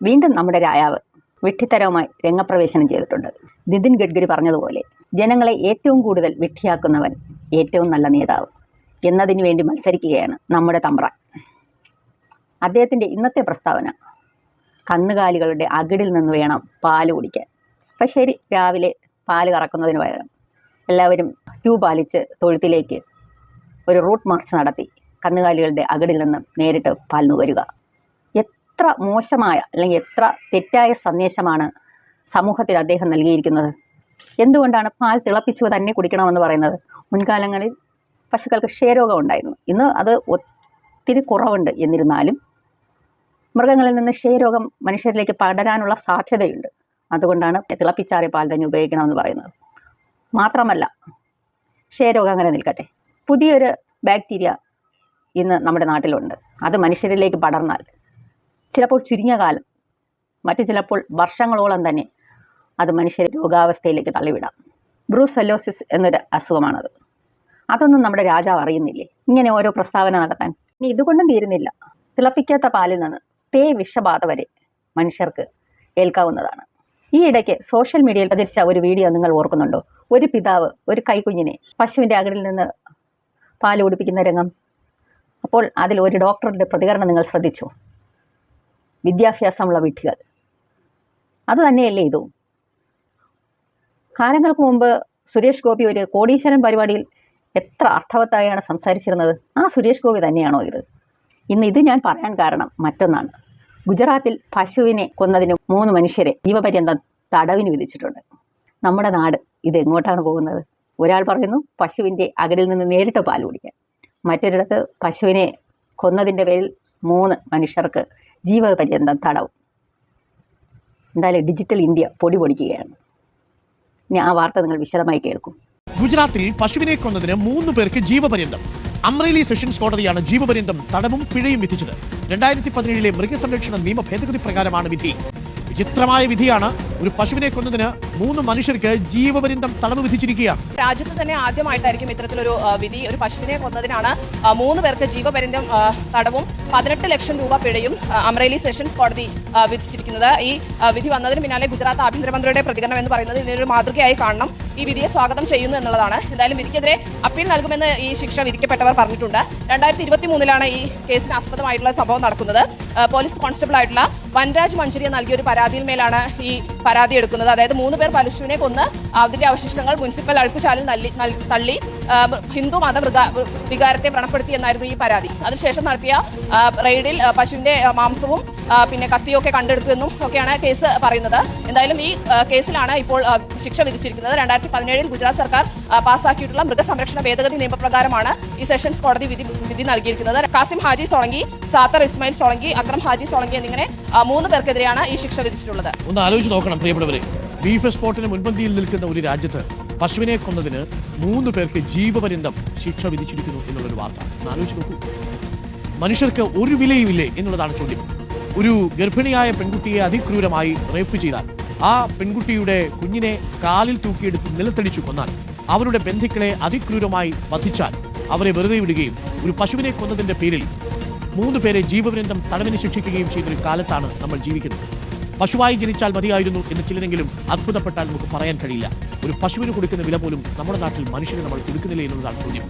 വീണ്ടും നമ്മുടെ രായാവ് വിഡ്ഢിത്തരവുമായി രംഗപ്രവേശനം ചെയ്തിട്ടുണ്ട്. നിതിൻ ഗഡ്കരി പറഞ്ഞതുപോലെ ജനങ്ങളെ ഏറ്റവും കൂടുതൽ വിഡ്ഢിയാക്കുന്നവൻ ഏറ്റവും നല്ല നേതാവ് എന്നതിനു വേണ്ടി മത്സരിക്കുകയാണ് നമ്മുടെ തമ്പ്രാൻ. അദ്ദേഹത്തിന്റെ ഇന്നത്തെ പ്രസ്താവന കന്നുകാലികളുടെ അകിടിൽ നിന്ന് വേണം പാൽ കുടിക്കാൻ. അപ്പം ശരി രാവിലെ പാൽ കറക്കുന്നതിന് പകരം എല്ലാവരും ക്യൂ പാലിച്ച് തൊഴുത്തിലേക്ക് ഒരു റൂട്ട് മാർച്ച് നടത്തി കന്നുകാലികളുടെ അകിടിൽ നിന്നും നേരിട്ട് പാൽ നുകരുക. എത്ര മോശമായ അല്ലെങ്കിൽ എത്ര തെറ്റായ സന്ദേശമാണ് സമൂഹത്തിൽ അദ്ദേഹം നൽകിയിരിക്കുന്നത്? എന്തുകൊണ്ടാണ് പാൽ തിളപ്പിച്ചു തന്നെ കുടിക്കണമെന്ന് പറയുന്നത്? മുൻകാലങ്ങളിൽ പശുക്കൾക്ക് ക്ഷയരോഗം ഉണ്ടായിരുന്നു ഇന്ന് അത് ഒത്തിരി കുറവുണ്ട് എന്നിരുന്നാലും മൃഗങ്ങളിൽ നിന്ന് ക്ഷയരോഗം മനുഷ്യരിലേക്ക് പടരാനുള്ള സാധ്യതയുണ്ട്. അതുകൊണ്ടാണ് തിളപ്പിച്ചാറിയ പാൽ തന്നെ ഉപയോഗിക്കണമെന്ന് പറയുന്നത്. മാത്രമല്ല ക്ഷയരോഗം അങ്ങനെ നിൽക്കട്ടെ. പുതിയൊരു ബാക്ടീരിയ ഇന്ന് നമ്മുടെ നാട്ടിലുണ്ട്. അത് മനുഷ്യരിലേക്ക് പടർന്നാൽ ചിലപ്പോൾ ചുരുങ്ങിയ കാലം മറ്റ് ചിലപ്പോൾ വർഷങ്ങളോളം തന്നെ അത് മനുഷ്യരെ രോഗാവസ്ഥയിലേക്ക് തള്ളിവിടാം. ബ്രൂസെല്ലോസിസ് എന്നൊരു അസുഖമാണത്. അതൊന്നും നമ്മുടെ രാജാവ് അറിയുന്നില്ലേ? ഇങ്ങനെ ഓരോ പ്രസ്താവന നടത്താൻ. ഇനി ഇതുകൊണ്ടും തീരുന്നില്ല. തിളപ്പിക്കാത്ത പാലിൽ നിന്ന് തേ വിഷബാധ വരെ മനുഷ്യർക്ക് ഏൽക്കാവുന്നതാണ്. ഈ ഇടയ്ക്ക് സോഷ്യൽ മീഡിയയിൽ പ്രചരിച്ച ഒരു വീഡിയോ നിങ്ങൾ ഓർക്കുന്നുണ്ടോ? ഒരു പിതാവ് ഒരു കൈക്കുഞ്ഞിനെ പശുവിന്റെ അകടിൽ നിന്ന് പാൽ കുടിപ്പിക്കുന്ന രംഗം. അപ്പോൾ അതിൽ ഒരു ഡോക്ടറുടെ പ്രതികരണം നിങ്ങൾ ശ്രദ്ധിച്ചു? വിദ്യാഭ്യാസമുള്ള വിഡ്ഢികൾ അത് തന്നെയല്ലേ ഇതും. കാലങ്ങൾക്ക് മുമ്പ് സുരേഷ് ഗോപി ഒരു കോടീശ്വരൻ പരിപാടിയിൽ എത്ര അർത്ഥവത്തായാണ് സംസാരിച്ചിരുന്നത്. ആ സുരേഷ് ഗോപി തന്നെയാണോ ഇത്. ഇന്ന് ഇത് ഞാൻ പറയാൻ കാരണം മറ്റൊന്നാണ്. ഗുജറാത്തിൽ പശുവിനെ കൊന്നതിന് മൂന്ന് മനുഷ്യരെ ജീവപര്യന്തം തടവിന് വിധിച്ചിട്ടുണ്ട്. നമ്മുടെ നാട് ഇത് എങ്ങോട്ടാണ് പോകുന്നത്? ഒരാൾ പറയുന്നു പശുവിന്റെ അകടിൽ നിന്ന് നേരിട്ട് പാൽ കുടിക്കാൻ. മറ്റൊരിടത്ത് പശുവിനെ കൊന്നതിന്റെ പേരിൽ മൂന്ന് മനുഷ്യർക്ക് ജീവപര്യന്തം തടവും. എന്തായാലും ഡിജിറ്റൽ ഇന്ത്യ പൊടി പൊടിക്കുകയാണ്. ഇനി ആ വാർത്ത നിങ്ങൾ വിശദമായി കേൾക്കും. ഗുജറാത്തിൽ പശുവിനെ കൊന്നതിന് മൂന്ന് പേർക്ക് ജീവപര്യന്തം. അമ്രേലി സെഷൻസ് കോടതിയാണ് ജീവപര്യന്തം തടവും പിഴയും വിധിച്ചത്. രണ്ടായിരത്തി പതിനേഴിലെ മൃഗസംരക്ഷണ നിയമ ഭേദഗതി പ്രകാരമാണ് വിധി. വിചിത്രമായ വിധിയാണ് ഒരു പശുവിനെ കൊന്നതിന് മൂന്ന് മനുഷ്യർക്ക് ജീവപര്യന്തം തടവ് വിധിച്ചിരിക്കുകയാണ്. രാജ്യത്ത് തന്നെ ആദ്യമായിട്ടായിരിക്കും ഇത്തരത്തിലൊരു വിധി. ഒരു പശുവിനെ കൊന്നതിനാണ് മൂന്ന് പേർക്ക് ജീവപര്യന്തം തടവും പതിനെട്ട് ലക്ഷം രൂപ പിഴയും അമ്രേലി സെഷൻസ് കോടതി വിധിച്ചിരിക്കുന്നത്. ഈ വിധി വന്നതിന് പിന്നാലെ ഗുജറാത്ത് ആഭ്യന്തരമന്ത്രിയുടെ പ്രതികരണം എന്ന് പറയുന്നത് ഇതിനൊരു മാതൃകയായി കാണണം. ഈ വിധിയെ സ്വാഗതം ചെയ്യുന്നു എന്നുള്ളതാണ്. എന്തായാലും വിധിക്കെതിരെ അപ്പീൽ നൽകുമെന്ന് ഈ ശിക്ഷ വിധിക്കപ്പെട്ടവർ പറഞ്ഞിട്ടുണ്ട്. രണ്ടായിരത്തി ഇരുപത്തി മൂന്നിലാണ് ഈ കേസിന് ആസ്പദമായിട്ടുള്ള സംഭവം നടക്കുന്നത്. പോലീസ് കോൺസ്റ്റബിൾ ആയിട്ടുള്ള വൻരാജ് മഞ്ചുരിയ നൽകിയ ഒരു പരാതിയിൽ മേലാണ് ഈ പരാതി എടുക്കുന്നത്. അതായത് മൂന്ന് പേർ പശുവിനെ കൊന്ന് അതിന്റെ അവശിഷ്ടങ്ങൾ മുനിസിപ്പൽ അഴുക്കുചാലിൽ തള്ളി ഹിന്ദു മത വികാരത്തെ വ്രണപ്പെടുത്തി എന്നായിരുന്നു ഈ പരാതി. അതിനുശേഷം നടത്തിയ റെയ്ഡിൽ പശുവിന്റെ മാംസവും പിന്നെ കത്തിയൊക്കെ കണ്ടെടുത്തു എന്നും ഒക്കെയാണ് കേസ് പറയുന്നത്. എന്തായാലും ഈ കേസിലാണ് ഇപ്പോൾ ശിക്ഷ വിധിച്ചിരിക്കുന്നത്. രണ്ടായിരത്തി പതിനേഴിൽ ഗുജറാത്ത് സർക്കാർ പാസ്സാക്കിയിട്ടുള്ള മൃഗസംരക്ഷണ ഭേദഗതി നിയമപ്രകാരമാണ് ഈ സെഷൻസ് കോടതി വിധി വിധി നൽകിയിരിക്കുന്നത്. കാസിം ഹാജി സോളങ്കി സാത്തർ ഇസ്മായിൽ സോളങ്കി അക്രം ഹാജി സോളങ്കി എന്നിങ്ങനെ മൂന്ന് പേർക്കെതിരെയാണ് ഈ ശിക്ഷ വിധിച്ചിട്ടുള്ളത്. ഒന്ന് ആലോചിച്ച് നോക്കണം പ്രിയപ്പെട്ടവരെ. ബീഫ് എക്സ്പോർട്ടിന് മുൻപന്തിയിൽ നിൽക്കുന്ന ഒരു രാജ്യത്ത് പശുവിനെ കൊന്നതിന് മൂന്ന് പേർക്ക് ജീവപര്യന്തം ശിക്ഷ വിധിച്ചിരിക്കുന്നു എന്നുള്ളൊരു വാർത്ത. ആലോചിച്ച് നോക്കൂ. മനുഷ്യർക്ക് ഒരു വിലയുമില്ലേ എന്നുള്ളതാണ് ചോദ്യം. ഒരു ഗർഭിണിയായ പെൺകുട്ടിയെ അതിക്രൂരമായി റേപ്പ് ചെയ്താൽ ആ പെൺകുട്ടിയുടെ കുഞ്ഞിനെ കാലിൽ തൂക്കിയെടുത്ത് നിലത്തടിച്ചു കൊന്നാൽ അവരുടെ ബന്ധുക്കളെ അതിക്രൂരമായി വധിച്ചാൽ അവരെ വെറുതെ വിടുകയും ഒരു പശുവിനെ കൊന്നതിന്റെ പേരിൽ മൂന്ന് പേരെ ജീവപര്യന്തം തടവിന് ശിക്ഷിക്കുകയും ചെയ്തൊരു കാലത്താണ് നമ്മൾ ജീവിക്കുന്നത്. പശുവായി ജനിച്ചാൽ മതിയായിരുന്നു എന്ന് ചിലരെങ്കിലും അത്ഭുതപ്പെട്ടാൽ നമുക്ക് പറയാൻ കഴിയില്ല. ഒരു പശുവിന് കൊടുക്കുന്ന വില പോലും നമ്മുടെ നാട്ടിൽ മനുഷ്യന് നമ്മൾ കൊടുക്കുന്നില്ല എന്നുള്ളതാണ് ചോദ്യം.